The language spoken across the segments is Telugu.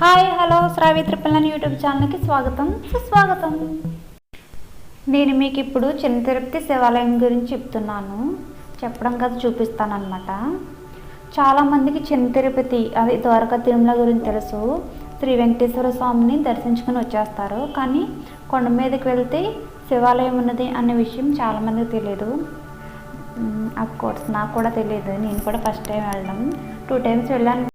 Hi hello Shravi Tripallani YouTube ఛానల్కి స్వాగతం సుస్వాగతం. నేను మీకు ఇప్పుడు చిన్న తిరుపతి శివాలయం గురించి చెప్తున్నాను. చెప్పడం కదా చూపిస్తాను అనమాట చాలామందికి చిన్న తిరుపతి అది ద్వారకా తిరుమల గురించి తెలుసు. శ్రీ వెంకటేశ్వర స్వామిని దర్శించుకుని వచ్చేస్తారు. కానీ కొండ మీదకి వెళ్తే శివాలయం ఉన్నది అనే విషయం చాలామందికి తెలియదు అఫ్ కోర్స్ నాకు కూడా తెలియదు నేను కూడా ఫస్ట్ టైం వెళ్ళడం. టూ టైమ్స్ వెళ్ళాను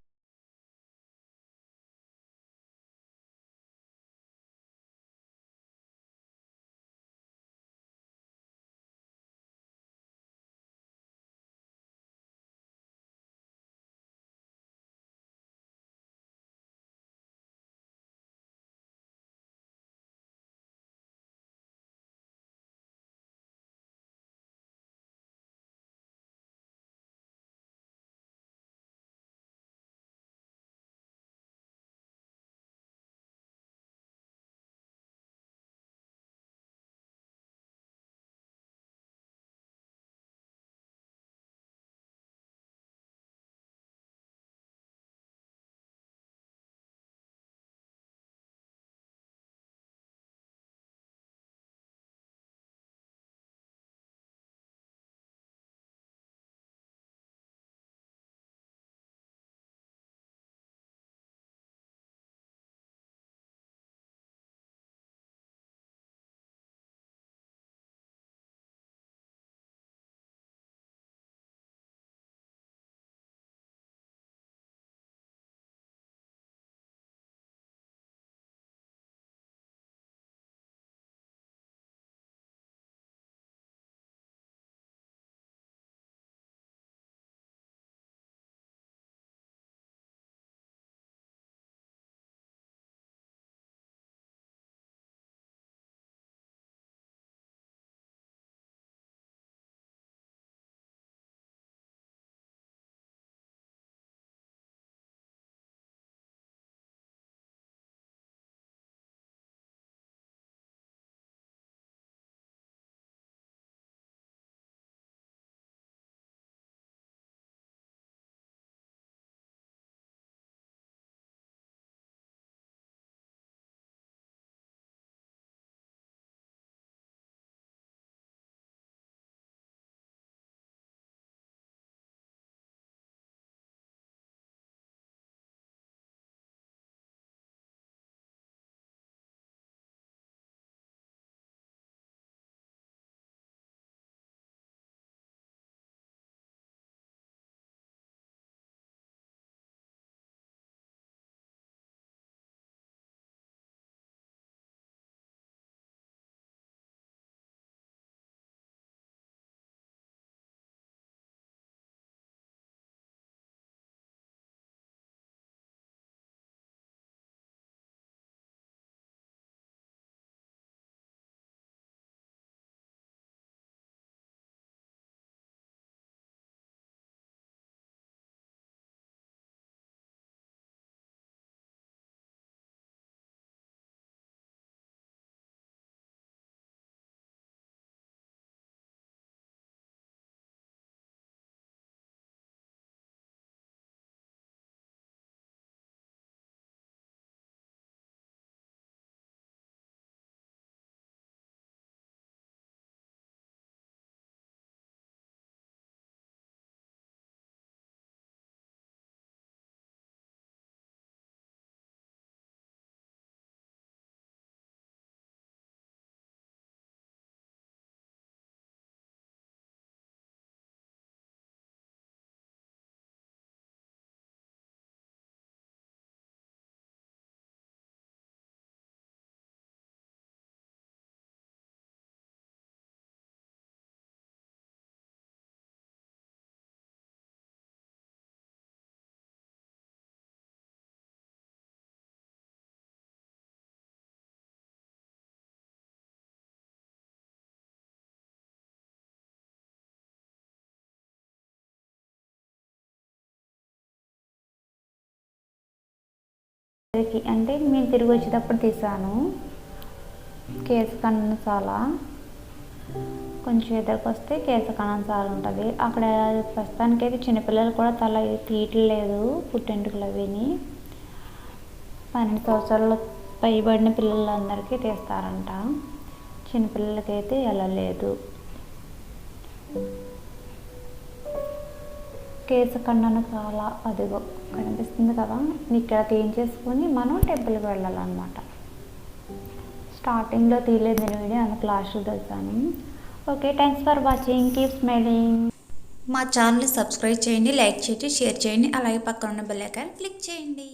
అంటే మేము తిరిగి వచ్చేటప్పుడు తీసాను. కేసు కన్నసాల కొంచెం ఎదురుకు వస్తే కేసు కన్నసాల ఉంటుంది. అక్కడ ప్రస్తుతానికైతే చిన్నపిల్లలు కూడా తల తీయట్లేదు. పుట్టెంటుకలు అవిని పన్నెండు సంవత్సరాలు పైబడిన పిల్లలందరికీ తీస్తారంట. చిన్నపిల్లలకైతే వెళ్ళలేదు కేసు ఖండన చాలా అదిగో కనిపిస్తుంది కదా. ఇక్కడ చేసుకొని మనం టెంపుల్కి వెళ్ళాలన్నమాట. స్టార్టింగ్లో తీయలేదు నేను వీడియో అందుకు లాస్ట్లో తెచ్చాను okay thanks for watching. Keep smiling. మా ఛానల్ సబ్స్క్రైబ్ చేయండి లైక్ చేయండి షేర్ చేయండి. అలాగే పక్కన ఉన్న బెల్ ఐకాన్ క్లిక్ చేయండి.